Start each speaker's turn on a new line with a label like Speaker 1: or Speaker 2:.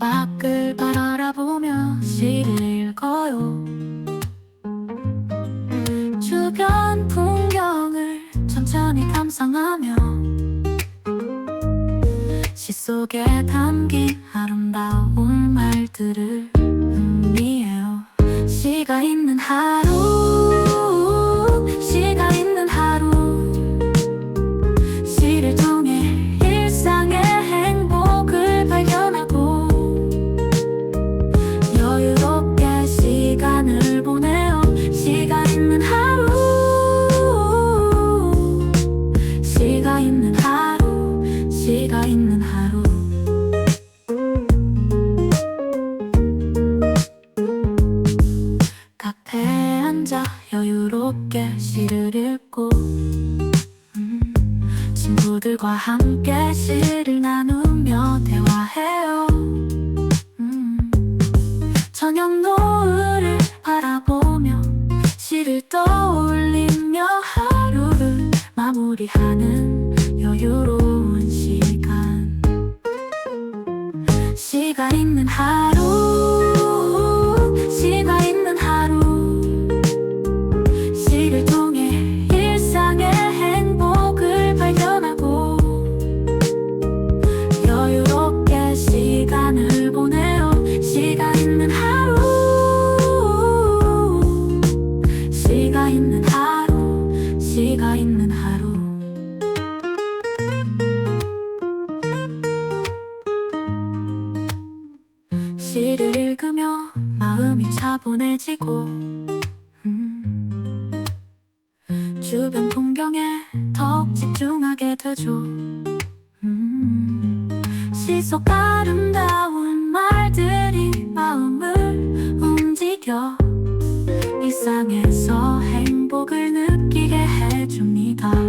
Speaker 1: 밖을 바라보며 시를 읽어요. 주변 풍경을 천천히 감상하며 시 속에 담긴 아름다운 말들을 음미해요. 시가 있는 하루. 시를 읽고 음, 친구들과 함께 시를 나누며 대화해요. 음, 저녁 노을을 바라보며 시를 떠올리며 하루를 마무리하는 여유로운 시간. 시가 있는 하루 있는 하루 씨가 있는 하루 시를 읽으며 마음이 차분해지고 음, 주변 풍경에 더욱 집중하게 되죠 음. 시속 아름다운 말들이 마음을 움직여 이상에서 해 행복을 느끼게 해줍니다.